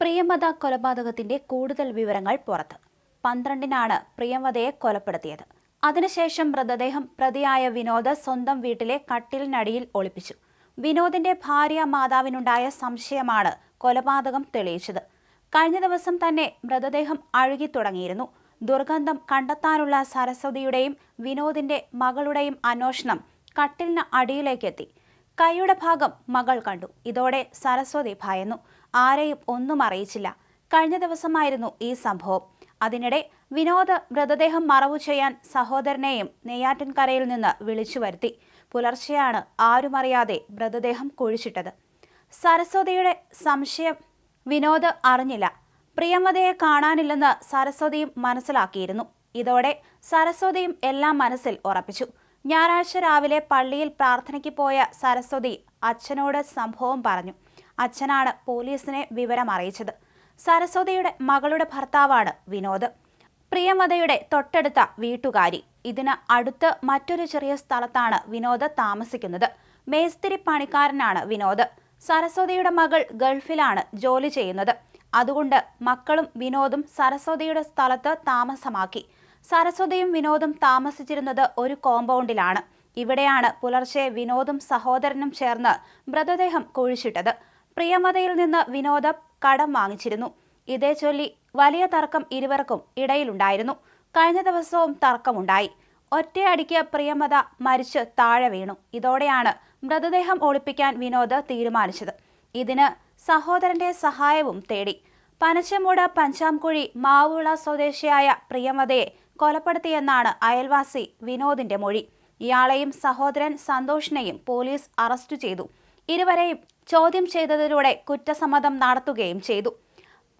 പ്രിയമത കൊലപാതകത്തിന്റെ കൂടുതൽ വിവരങ്ങൾ പുറത്ത്. പന്ത്രണ്ടിനാണ് പ്രിയമതയെ കൊലപ്പെടുത്തിയത്. അതിനുശേഷം മൃതദേഹം പ്രതിയായ വിനോദ് സ്വന്തം വീട്ടിലെ കട്ടിലിനടിയിൽ ഒളിപ്പിച്ചു. വിനോദിന്റെ ഭാര്യ മാതാവിനുണ്ടായ സംശയമാണ് കൊലപാതകം തെളിയിച്ചത്. കഴിഞ്ഞ ദിവസം തന്നെ മൃതദേഹം അഴുകി തുടങ്ങിയിരുന്നു. ദുർഗന്ധം കണ്ടെത്താനുള്ള സരസ്വതിയുടെയും വിനോദിന്റെ മകളുടെയും അന്വേഷണം കട്ടിലിന് അടിയിലേക്കെത്തി കൈയുടെ ഭാഗം മകൾ കണ്ടു. ഇതോടെ സരസ്വതി ഭയന്നു. ആരെയും ഒന്നും അറിയിച്ചില്ല. കഴിഞ്ഞ ദിവസമായിരുന്നു ഈ സംഭവം. അതിനിടെ വിനോദ് മൃതദേഹം മറവു ചെയ്യാൻ സഹോദരനെയും നെയ്യാറ്റിൻകരയിൽ നിന്ന് വിളിച്ചു വരുത്തി. പുലർച്ചെയാണ് ആരുമറിയാതെ മൃതദേഹം കുഴിച്ചിട്ടത്. സരസ്വതിയുടെ സംശയം വിനോദ് അറിഞ്ഞില്ല. പ്രിയമതയെ കാണാനില്ലെന്ന് സരസ്വതിയും മനസ്സിലാക്കിയിരുന്നു. ഇതോടെ സരസ്വതിയും എല്ലാം മനസ്സിൽ ഉറപ്പിച്ചു. ഞായറാഴ്ച രാവിലെ പള്ളിയിൽ പ്രാർത്ഥനയ്ക്ക് പോയ സരസ്വതി അച്ഛനോട് സംഭവം പറഞ്ഞു. അച്ഛനാണ് പോലീസിനെ വിവരം അറിയിച്ചത്. സരസ്വതിയുടെ മകളുടെ ഭർത്താവാണ് വിനോദ്. പ്രിയമതയുടെ തൊട്ടടുത്ത വീട്ടുകാരി. ഇതിന് അടുത്ത് മറ്റൊരു ചെറിയ സ്ഥലത്താണ് വിനോദ് താമസിക്കുന്നത്. മേസ്തിരി പണിക്കാരനാണ് വിനോദ്. സരസ്വതിയുടെ മകൾ ഗൾഫിലാണ് ജോലി ചെയ്യുന്നത്. അതുകൊണ്ട് മക്കളും വിനോദും സരസ്വതിയുടെ സ്ഥലത്ത് താമസമാക്കി. സരസ്വതിയും വിനോദും താമസിച്ചിരുന്നത് ഒരു കോമ്പൗണ്ടിലാണ്. ഇവിടെയാണ് പുലർച്ചെ വിനോദും സഹോദരനും ചേർന്ന് മൃതദേഹം കുഴിച്ചിട്ടത്. പ്രിയമതയിൽ നിന്ന് വിനോദം കടം വാങ്ങിച്ചിരുന്നു. ഇതേ ചൊല്ലി വലിയ തർക്കം ഇരുവർക്കും ഇടയിലുണ്ടായിരുന്നു. കഴിഞ്ഞ ദിവസവും തർക്കമുണ്ടായി. ഒറ്റയടിക്ക് പ്രിയമത മരിച്ച് താഴെ വീണു. ഇതോടെയാണ് മൃതദേഹം ഒളിപ്പിക്കാൻ വിനോദ് തീരുമാനിച്ചത്. ഇതിന് സഹോദരന്റെ സഹായവും തേടി. പനച്ചമൂട് പഞ്ചാംകുഴി മാവുള സ്വദേശിയായ പ്രിയമതയെ കൊലപ്പെടുത്തിയെന്നാണ് അയൽവാസി വിനോദിന്റെ മൊഴി. ഇയാളെയും സഹോദരൻ സന്തോഷിനെയും പോലീസ് അറസ്റ്റ് ചെയ്തു. ഇരുവരെയും ചോദ്യം ചെയ്തതിലൂടെ കുറ്റസമ്മതം നടത്തുകയും ചെയ്തു.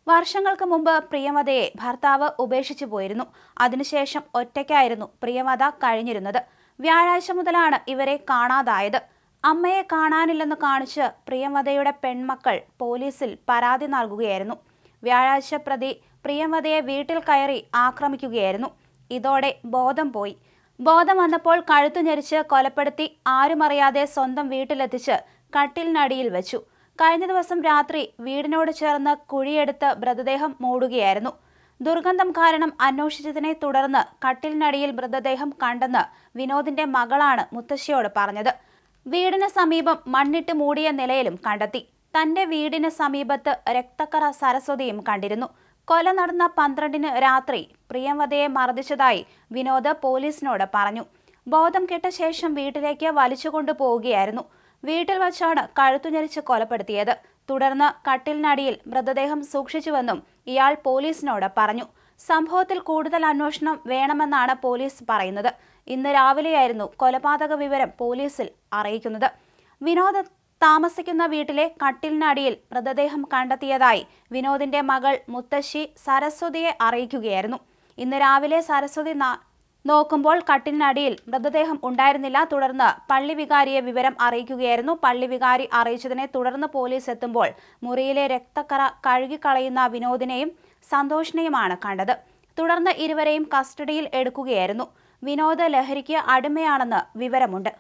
വർഷങ്ങൾക്ക് മുമ്പ് പ്രിയമതയെ ഭർത്താവ് ഉപേക്ഷിച്ചു പോയിരുന്നു. അതിനുശേഷം ഒറ്റയ്ക്കായിരുന്നു പ്രിയമത കഴിഞ്ഞിരുന്നത്. വ്യാഴാഴ്ച മുതലാണ് ഇവരെ കാണാതായത്. അമ്മയെ കാണാനില്ലെന്ന് കാണിച്ച് പ്രിയമതയുടെ പെൺമക്കൾ പോലീസിൽ പരാതി നൽകുകയായിരുന്നു. വ്യാഴാഴ്ച പ്രതി പ്രിയമതയെ വീട്ടിൽ കയറി ആക്രമിക്കുകയായിരുന്നു. ഇതോടെ ബോധം പോയി. ബോധം വന്നപ്പോൾ കഴുത്തു ഞെരിച്ച് കൊലപ്പെടുത്തി ആരുമറിയാതെ സ്വന്തം വീട്ടിലെത്തിച്ച് കട്ടിലിനടിയിൽ വെച്ചു. കഴിഞ്ഞ ദിവസം രാത്രി വീടിനോട് ചേർന്ന് കുഴിയെടുത്ത് മൃതദേഹം മൂടുകയായിരുന്നു. ദുർഗന്ധം കാരണം അന്വേഷിച്ചതിനെ തുടർന്ന് കട്ടിലിനടിയിൽ മൃതദേഹം കണ്ടെന്ന് വിനോദിന്റെ മകളാണ് മുത്തശ്ശിയോട് പറഞ്ഞത്. വീടിന് സമീപം മണ്ണിട്ട് മൂടിയ നിലയിലും കണ്ടെത്തി. തന്റെ വീടിന് സമീപത്ത് രക്തക്കറ സരസ്വതിയും കണ്ടിരുന്നു. കൊല നടന്ന പന്ത്രണ്ടിന് രാത്രി പ്രിയംവതയെ മർദ്ദിച്ചതായി വിനോദ് പോലീസിനോട് പറഞ്ഞു. ബോധം കെട്ട ശേഷം വീട്ടിലേക്ക് വലിച്ചുകൊണ്ടു പോവുകയായിരുന്നു. വീട്ടിൽ വച്ചാണ് കഴുത്തുഞ്ഞരിച്ച് കൊലപ്പെടുത്തിയത്. തുടർന്ന് കട്ടിലിനടിയിൽ മൃതദേഹം സൂക്ഷിച്ചുവെന്നും ഇയാൾ പോലീസിനോട് പറഞ്ഞു. സംഭവത്തിൽ കൂടുതൽ അന്വേഷണം വേണമെന്നാണ് പോലീസ് പറയുന്നത്. ഇന്ന് രാവിലെയായിരുന്നു കൊലപാതക വിവരം പോലീസിൽ അറിയിക്കുന്നത്. വിനോദ് താമസിക്കുന്ന വീട്ടിലെ കട്ടിലിനടിയിൽ മൃതദേഹം കണ്ടെത്തിയതായി വിനോദിന്റെ മകൾ മുത്തശ്ശി സരസ്വതിയെ അറിയിക്കുകയായിരുന്നു. ഇന്ന് രാവിലെ സരസ്വതി നോക്കുമ്പോൾ കട്ടിലിനടിയിൽ മൃതദേഹം ഉണ്ടായിരുന്നില്ല. തുടർന്ന് പള്ളി വികാരിയെ വിവരം അറിയിക്കുകയായിരുന്നു. പള്ളി വികാരി അറിയിച്ചതിനെ തുടർന്ന് പോലീസ് എത്തുമ്പോൾ മുറിയിലെ രക്തക്കറ കഴുകിക്കളയുന്ന വിനോദിനെയും സന്തോഷിനെയുമാണ് കണ്ടത്. തുടർന്ന് ഇരുവരെയും കസ്റ്റഡിയിൽ എടുക്കുകയായിരുന്നു. വിനോദ് ലഹരിക്ക് അടിമയാണെന്ന് വിവരമുണ്ട്.